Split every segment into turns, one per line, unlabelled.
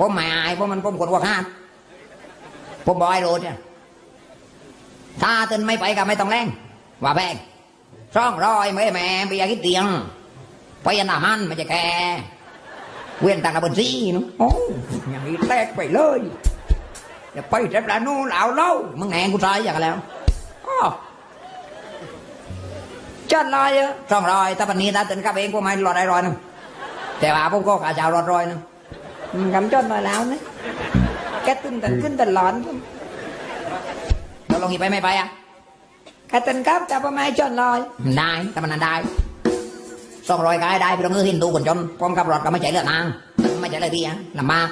ผมไม่อายเพราะมันผมคนว่าคาดผมบอกไอ้โรดเนี่ยถ้าตื่นไม่ไปก็ไม่ต้องแรงว่าแพงช่องรอยไม่แม่ไปอยากกินเตียงไปยันหน้ามันมันจะแกเวียนต่างกับบนซีนาะโอ้อย่างนี้แตกไปเลยจะไปจะปลาโน่เหล่าเล่ามึงแหงกูตายอย่างแล้วอ้อจัดลอยอะช่องรอยถ้าปันนี้ถ้าตื่นกับเองพวกมันรอได้รอยหนึงแต่ว่าผมก็กาจะเอารอดรอยหนึง
กำจนมาแล้วนะแกตึนตันขึ้นตลอด
เราลงอีกไปไม่ไปอะ
แกตึนครับจะประมาณจนลอย
ได้แต่มันนั้นได้สองร้อยก็ได้พี่ต้องเงือหินดูคนจนพร้อมกับรถก็ไม่ใช่เลือดนางไม่ใช่เลยพี่อะลำบาก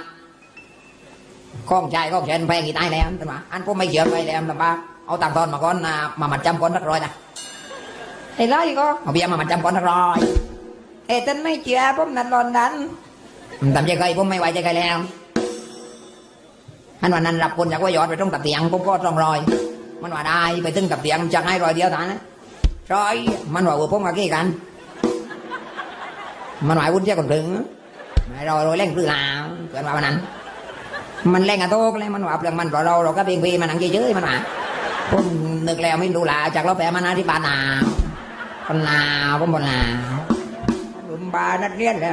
ข้องใจข้องใจมันแพงกี่ตายแล้วแต่ว่าอันพวกไม่เชื่อไปแล้วลำบากเอาตังค์ทอนมาก่อนนะมามัดจำก่อนสักร้อยนะ
ไอ้ร้อยก็
เอาเบียร์มามัดจำก่อนสักร้อย
เอ้ตันไม่เชื่อผมนัดรอนดัน
ทำใจใครผมไม่ไหวใจใครแล้วอันวันนั้นรับคนจากว่ายอดไปตรงตับเตียงผมก็ต้องรอย มันว่าได้ไปถึงตับเตียงจะให้รอยเดียวเท่านนะรอยมันว่าเออผมกับกี้กัน มันหมายวุ้นเจ้าคนถึงไม่รอยรอยเล่งปลื้อลาเกินว่าวันนั้น มันเล่งอะโตกเลยมันว่าเปลืองมันเราเราเราก็เพียงพีมันหนังเฉยๆมันว่าผมนึกแล้วไม่ดูแลจากเราแปลมานาที่ปานาวคนนาผมบนนาว
ลุมบานัดเรียนแล้ว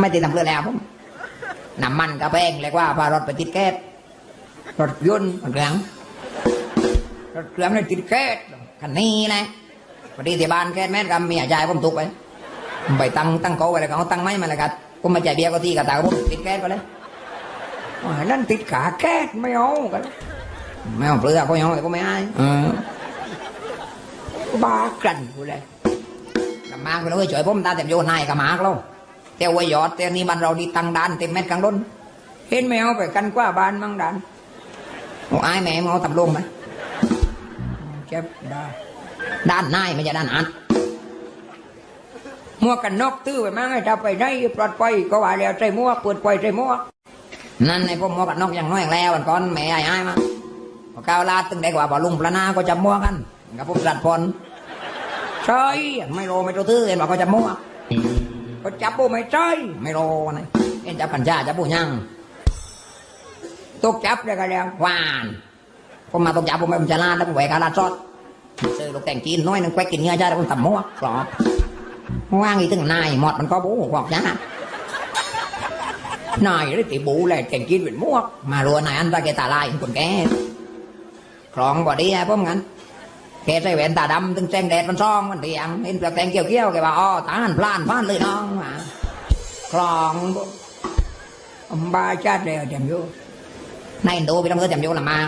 ไม่ติดตำเรือแล้วผมน้ำมันกระแพงเรียว่าพารถไปติดแก๊สรถยนต์รถเครื่องรถเครื่องเลยติดแก๊สคันนี้แหละพอดีที่บ้านแก๊สแม่กับเมียชายผมตุกไปไปตั้งตั้งโกไว้แล้วก็เอาตั้งไม้มาแล้วกันผมมาจ่ายเบียร์ก็ทีกับตาผมติดแก๊สก็เลย
นั่นติดขาแก๊สไม่เอากัน
ไม่เอาเปลือกก็ยังก็ไม่ให้เออบา
กันกูเลย
กมากไปเลยช่วยผมตาเต็มโยนให้กับมากแล้ว แต่ว่ายอดแต่นี่บ้านเราดีตังดานเต็มเม็ดกลางล้น
เห็นไม่เอาไปกันกว่าบ้านมั่งดัน
โอ้ยแม่เอาตำลงไหม
เจ็บได้
ด้านในไม่ใช่ด้านอัด
หมวกันนกตื้อไปมั่งให้จะไปได้ปลอดภัยก็ว่าแล้วใส่หมวเปิดไฟใส่หมว
นั่นในพวกหมวกันนกอย่างน้อยอย่างแล้ววันก่อนแม่ไอ้ไอ้มาพอก้าวลาดตึงได้กว่าบ่ลุงพระนาก็จะมัวกันกับพวกสัตว์พล
ใช่
ไม่โรไม่โรตื้อเห็นบอกก็จะมัว
ก็จับโบไม่ใช่
ไม่รวันไหนเห็นจับกัญชาจับปูยัง
ตกจับได้กันแล้ว
วานผมมาต้องจับผมไม่ผมจะลาดแล้วผมแหวกลาดซอดซื้อลูกแต่งจีนน้อยหนึงแควกินเนื้อจ้าแล้วผมทำมั่วกรอบว่างอีตึงนายหมดมันก็บูบอกจ้านา
ยได้ติบูเลยแต่งกินเป็นหมว
มารัวนายอันตาเกตาลายคนแก่คลองบ่ดีอะพวกงั้น แกใส่แหวนตาดำตึงแจงแดดมันซ่องมันเตียงเห็นเปลือกแตงเกี่ยวเกี้ยวๆแกว่าอ๋อตาหันพลานพลานเลยน้องมาคลอง
บาชาติแล้วจำอยู่
นายอินโดไปทำเงินจำโยละมา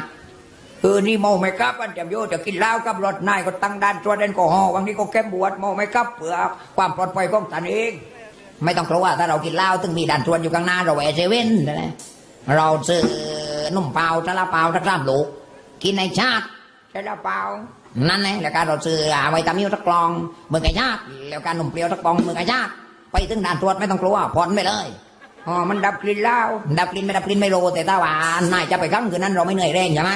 เออนี่เมาไม่กลับอันจำอยู่จะกินเหล้ากับรถนายก็ตั้งด่านตรวจแอลกอฮอล์วันนี้ก็แก้บวชเมาไม่กลับเพื่อความปลอดภัยของตนเอง
ไม่ต้องกลัวถ้าเรากินเหล้าตึงมีด่านตรวจอยู่ข้างหน้าเราแหวะเซเว่นนะเราซื้อนุ่มเปล่าซาลาเปล่าทักสามลูกกินในชาติ
ใช่ละเปล่า
นั่นแหละแล้วการเราซื้ออาไวตามิลสักกลองมือไก่ชาติแล้วการหนุ่มเปรี้ยวสักกลองมือไก่ชาติไปถึงด่านตรวจไม่ต้องกลัวผ่อนไปเลย
อ๋อมันดับกลิ่นเหล้า
ดับกลินไม่ดับกลินไม่โรแต่ถ้าว่านายจะไปครั้งคืนนั้นเราไม่เหนื่อยแรงใช่ไหม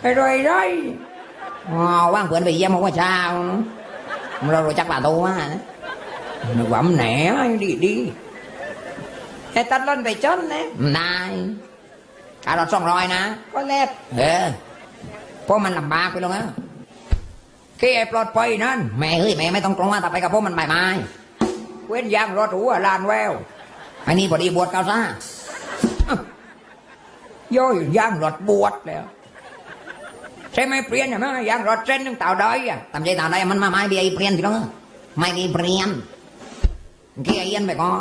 ไอ้รอยไร
อ๋อว่างเพื่อนไปเยี่ยมเมื่อเช้าเรารู้จักป่าโตมานะ
นึกว่ามันแหนดีดีไอ้ตัดล่อนไปจนนะ
นาย การรถสองร้อยนะ
ก็แลบ
เออเพราะมันลำบากไปลงนะ
แค่ปลอดภัยนั่น
แม่เฮ้ยแม่ไม่ต้องกลัวแต่ไปกับพวกมันใบไม้
เว้นยางรถหัวลานแวว
อันนี้พอดีบวชเกาซ่า
ย่อยยางรถบวชแล้วใช่ไหมเปลี่ยนใช่ไหมยางรถเส้นหนึงเต่าดอยอะ
ตามใจตามได้มันมาไม้เบียร์อีเปลี่ยนพี่น้องไม่กี่เปลี่ยนกี่ไอ้เอี้ยนไปก่อน